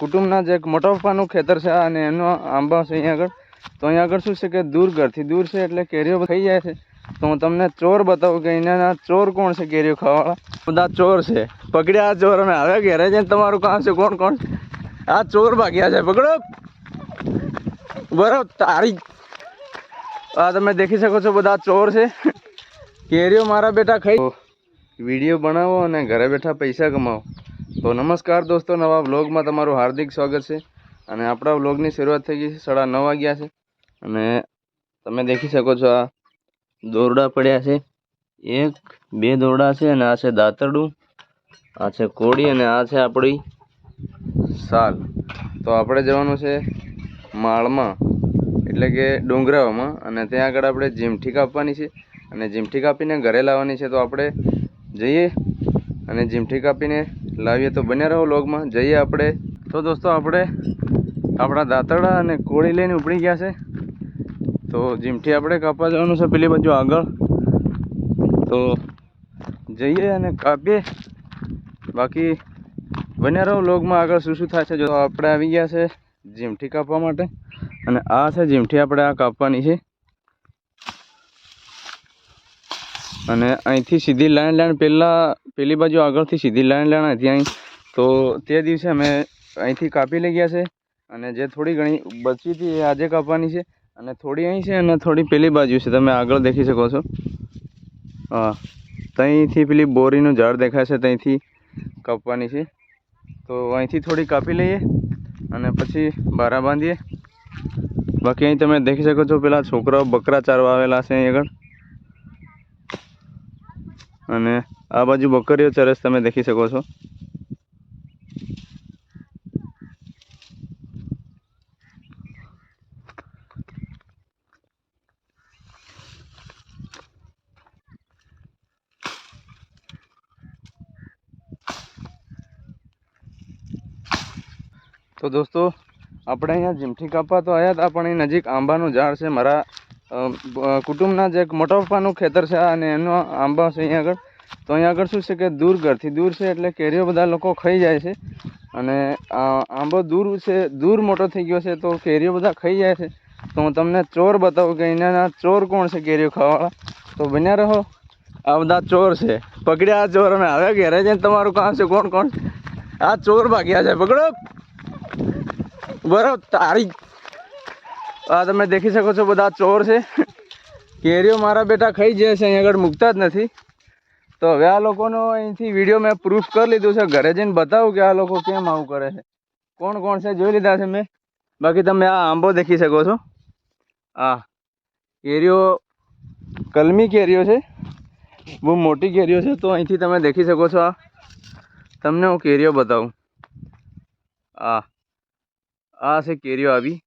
કુટુંબના જે મોટા પપ્પાનું ખેતર છે અને એનો આંબા છે અહીંયા આગળ. તો અહીંયા આગળ શું છે કે દૂર ઘરથી દૂર છે એટલે કેરીઓ ખાઈ જાય છે. તો હું તમને ચોર બતાવું કે અહીંયાના ચોર કોણ છે કેરીઓ ખાવાવાળા? બધા ચોર છે. પકડ્યા ચોર અમે હવે ઘેરે જઈને. તમારું કામ છે કોણ કોણ? આ ચોર ભાગ્યા છે. પકડો. બરાબર તારી. આ તમે દેખી શકો છો બધા ચોર છે. કેરીઓ મારા બેટા ખાઈ. વીડિયો બનાવો અને ઘરે બેઠા પૈસા કમાવો. તો નમસ્કાર દોસ્તો, નવા વ્લોગમાં તમારું હાર્દિક સ્વાગત છે. અને આપણા વ્લોગની શરૂઆત થઈ ગઈ છે, સાડા નવ વાગ્યા છે. અને તમે દેખી શકો છો આ દોરડા પડ્યા છે. એક, બે દોરડા છે અને આ છે દાંતરડું, આ છે કોળી અને આ છે આપણી સાલ. તો આપણે જવાનું છે માળમાં, એટલે કે ડુંગરાઓમાં. અને ત્યાં આગળ આપણે જીમઠી કાપવાની છે. અને જીમઠી કાપીને ઘરે લાવવાની છે, તો આપણે જઈએ અને જીમઠી કાપીને લાવીએ તો બન્યા રહો લોગમાં જઈએ આપણે. તો દોસ્તો, આપણે આપણા દાંતરડા અને કોળી લઈને ઉપડી ગયા છે. તો જીમઠી આપણે કાપવા જવાનું છે પેલી બાજુ આગળ. તો જઈએ અને કાપીએ. બાકી બન્યા રહો લોગમાં આગળ શું શું થાય છે જો આપણે આવી ગયા છે જીમઠી કાપવા માટે. અને આ છે જીમઠી આપણે આ કાપવાની છે. અને અહીંથી સીધી લાઈન લાઈન પહેલાં પેલી બાજુ આગળથી સીધી લાઈન લાઈન હતી તો તે દિવસે અમે અહીંથી કાપી લઈ ગયા છે અને જે થોડી ઘણી બચી હતી એ આજે કાપવાની છે અને થોડી અહીં છે અને થોડી પેલી બાજુ છે. તમે આગળ દેખી શકો છો. હા ત્યાંથી પેલી બોરીનું ઝાડ દેખાય છે ત્યાંથી કાપવાની છે. તો અહીંથી થોડી કાપી લઈએ અને પછી બારા બાંધીએ. બાકી અહીં તમે દેખી શકો છો પેલા છોકરાઓ બકરા ચારવા આવેલા છે અહીં આગળ. અને આ બાજુ બકરીઓ ચરસ તમે દેખી શકો છો. તો દોસ્તો, આપણે અહીંયા જીમઠી કાપવા તો આવ્યા હતા, પણ એ નજીક આંબાનું ઝાડ છે. મારા કુટુંબના જે એક મોટા પપ્પાનું ખેતર છે અને એનો આંબા છે અહીંયા આગળ. તો અહીંયા આગળ શું છે કે દૂર ઘરથી દૂર છે એટલે કેરીઓ બધા લોકો ખાઈ જાય છે. અને આંબો દૂર છે, દૂર મોટો થઈ ગયો છે તો કેરીઓ બધા ખાઈ જાય છે. તો હું તમને ચોર બતાવું કે અહીંયાના ચોર કોણ છે કેરીઓ ખાવાવાળા? તો બન્યા રહો. આ બધા ચોર છે. પકડ્યા આ ચોર અને હવે ઘેરે જઈને તમારું કામ છે. કોણ કોણ? આ ચોર ભાગ્યા છે. પકડો. બરાબર તારી. આ તમે દેખી શકો છો બધા ચોર છે. કેરીઓ મારા બેટા ખાઈ જાય છે. અહીં આગળ મૂકતા જ નથી. તો હવે આ લોકોનો અહીંથી વીડિયો મેં પ્રૂફ કરી લીધું છે. ઘરે જઈને બતાવું કે આ લોકો કેમ આવું કરે છે. કોણ કોણ છે જોઈ લીધા છે મેં. બાકી તમે આ આંબો દેખી શકો છો. આ કેરીઓ, કલમી કેરીઓ છે. બહુ મોટી કેરીઓ છે. તો અહીંથી તમે દેખી શકો છો આ. તમને હું કેરીઓ બતાવું. આ આ છે કેરીઓ આવી.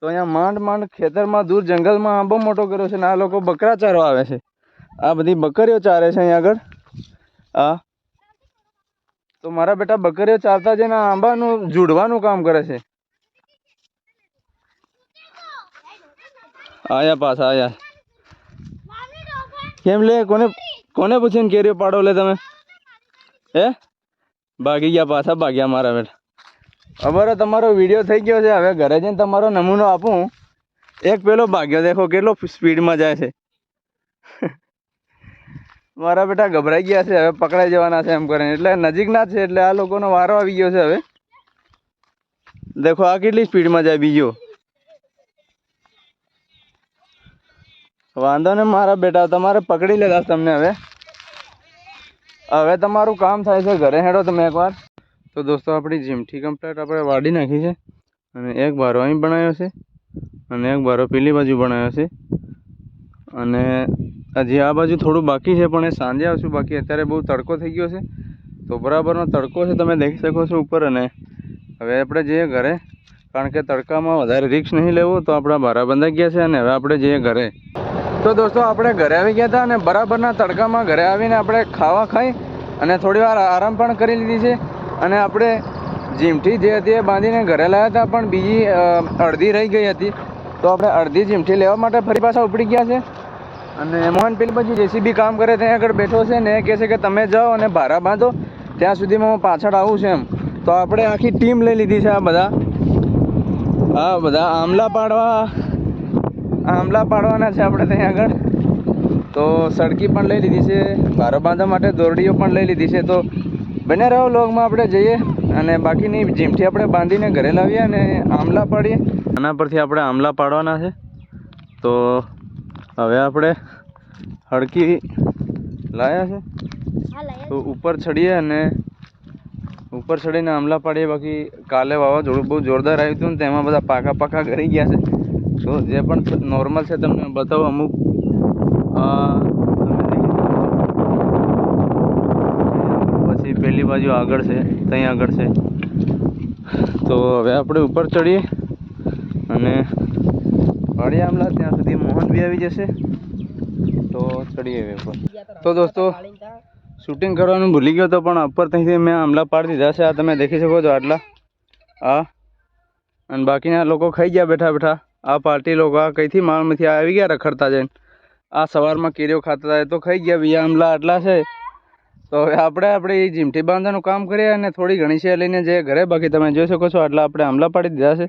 તો અહીંયા માંડ માંડ ખેતરમાં દૂર જંગલમાં આંબો મોટો કર્યો છે ને આ લોકો બકરા ચારો આવે છે. આ બધી બકરીઓ ચારે છે અહીંયા આગળ. આ. તો મારા બેટા બકરીઓ ચારતા જઈને આંબાનું જુડવાનું કામ કરે છે. આયા પાછા, આયા. કેમ લે? કોને કોને પૂછીને કેરીઓ પાડો લે તમે? હે? ભાગી ગયા પાછા, ભાગ્યા મારા બેટા. અમારો તમારો વીડિયો થઈ ગયો છે. હવે ઘરે જઈને તમારો નમૂનો આપું. એક પેલો ભાગ્યો, દેખો કેટલો સ્પીડમાં જાય છે. મારા બેટા ગભરાઈ ગયા છે, હવે પકડાઈ જવાના છે એમ કરીને. એટલે નજીકના છે, એટલે આ લોકોનો વારો આવી ગયો છે હવે. દેખો, આ કેટલી સ્પીડમાં જાય બીજો. વાંધો ને મારા બેટા, તમારે પકડી લેતા તમને હવે. હવે તમારું કામ થાય છે, ઘરે હેડો તમે એકવાર. તો દોસ્તો, આપણી જીમઠી કમ્પ્લેટ આપણે વાડી નાખી છે. અને એક બારો અહીં બનાવ્યો છે. અને એક બારો પેલી બાજુ બનાવ્યો છે. અને હજી આ બાજુ થોડું બાકી છે, પણ એ સાંજે આવશું. બાકી અત્યારે બહુ તડકો થઈ ગયો છે. તો બરાબરનો તડકો છે, તમે દેખી શકો છો ઉપર અને હવે આપણે જઈએ ઘરે. કારણ કે તડકામાં વધારે રિક્સ નહીં લેવો, તો આપણા બારા બંધાઈ ગયા છે અને હવે આપણે જઈએ ઘરે. તો દોસ્તો, આપણે ઘરે આવી ગયા હતા અને બરાબરના તડકામાં ઘરે આવીને આપણે ખાવા ખાઈ અને થોડી આરામ પણ કરી લીધી છે. અને આપણે જીમઠી જે હતી એ બાંધીને ઘરે લાવ્યા હતા, પણ બીજી અડધી રહી ગઈ હતી. તો આપણે અડધી જીમઠી લેવા માટે ફરી પાછા ઉપડી ગયા છે. અને મોહન પેલી બાજુ જેસીબી કામ કરે, ત્યાં આગળ બેઠો છે ને કહે છે કે તમે જાઓ અને ભારા બાંધો. ત્યાં સુધીમાં હું પાછળ આવું છું એમ. તો આપણે આખી ટીમ લઈ લીધી છે આ બધા. આ બધા આમલા પાડવા આમલા પાડવાના છે આપણે ત્યાં આગળ. તો સડકી પણ લઈ લીધી છે, ભારો બાંધવા માટે દોરડીઓ પણ લઈ લીધી છે. તો બને રહો લોગમાં આપણે જઈએ અને બાકીની જીમથી આપણે બાંધીને ઘરે લાવીએ અને આમલા પાડીએ. આના પરથી આપણે આમલા પાડવાના છે. તો હવે આપણે હડકી લાયા છે? તો ઉપર ચડીએ અને ઉપર ચડીને આમલા પાડીએ. બાકી કાલે વાવાઝોડું બહુ જોરદાર આવ્યું હતું ને તેમાં બધા પાકા પાકા કરી ગયા છે. તો જે પણ નોર્મલ છે તમને બતાવો અમુક. પછી પેલી બાજુ આગળ છે ત્યાં આગળ છે. તો હવે આપણે ઉપર ચડીએ અને પાડીએ આમલા ત્યાં સુધી મોહન બી આવી જશે. તો ચડીએ હવે ઉપર તો દોસ્તો શૂટિંગ કરવાનું ભૂલી ગયો તો પણ ઉપર ત્યાંથી મેં આમલા પાડી દીધા છે. આ તમે દેખી શકો છો આટલા. આ. અને બાકીના લોકો ખાઈ ગયા બેઠા બેઠા. આ પાર્ટી લોકો આ કઈથી માલમાંથી આવી ગયા રખડતા જઈને? આ સવારમાં કેરીઓ ખાતા હતા તો ખાઈ ગયા. બીજા આમલા આટલા છે. તો હવે આપણે આપણે એ જીમઠી બાંધવાનું કામ કરીએ અને થોડી ઘણી છે લઈને જે ઘરે બાકી તમે જોઈ શકો છો, આટલા આપણે આમલા પાડી દીધા છે.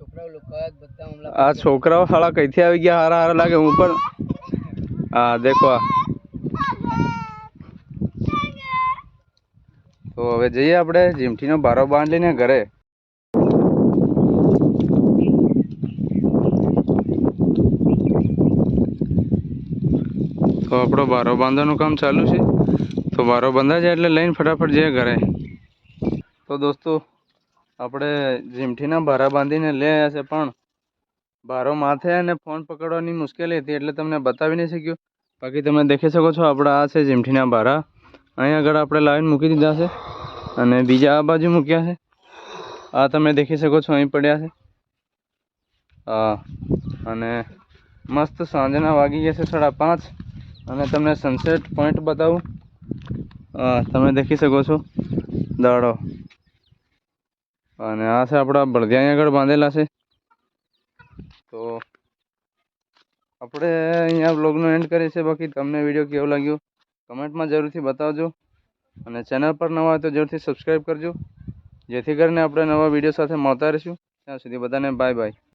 આ છોકરાઓ સાળા કઈથી આવી ગયા? હારા હારા લાગે હું પણ હા દેખો તો હવે જઈએ આપણે જીમઠીનો બારો બાંધ લઈને ઘરે. તો આપણો બારો બાંધવાનું કામ ચાલુ છે. તો બારો બંધાય જાય એટલે લઈને ફટાફટ જઈએ ઘરે. તો દોસ્તો આપણે જીમઠીના ભારા બાંધીને લઈ આવ્યા છે, પણ ભારો માથે અને ફોન પકડવાની મુશ્કેલી હતી એટલે તમને બતાવી નહીં શક્યું. બાકી તમે દેખી શકો છો, આપણે આ છે જીમઠીના ભારા. અહીં આગળ આપણે લાવીને મૂકી દીધા છે અને બીજા આ બાજુ મૂક્યા છે. આ તમે દેખી શકો છો, અહીં પડ્યા છે. હા, અને મસ્ત સાંજના વાગી ગયા છે સાડા પાંચ. અને તમને સનસેટ પોઈન્ટ બતાવું. તમે દેખી શકો છો. દાડો. અને આ છે આપણા બળદિયા આગળ બાંધેલા છે. તો આપણે અહીંયા બ્લોગનો એન્ડ કરીએ છીએ. બાકી તમને વીડિયો કેવો લાગ્યો? કમેન્ટમાં જરૂરથી બતાવજો. અને ચેનલ પર નવા હોય તો જરૂરથી સબસ્ક્રાઈબ કરજો. જેથી કરીને આપણે નવા વીડિયો સાથે મળતા રહીશું. ત્યાં સુધી બધાને બાય બાય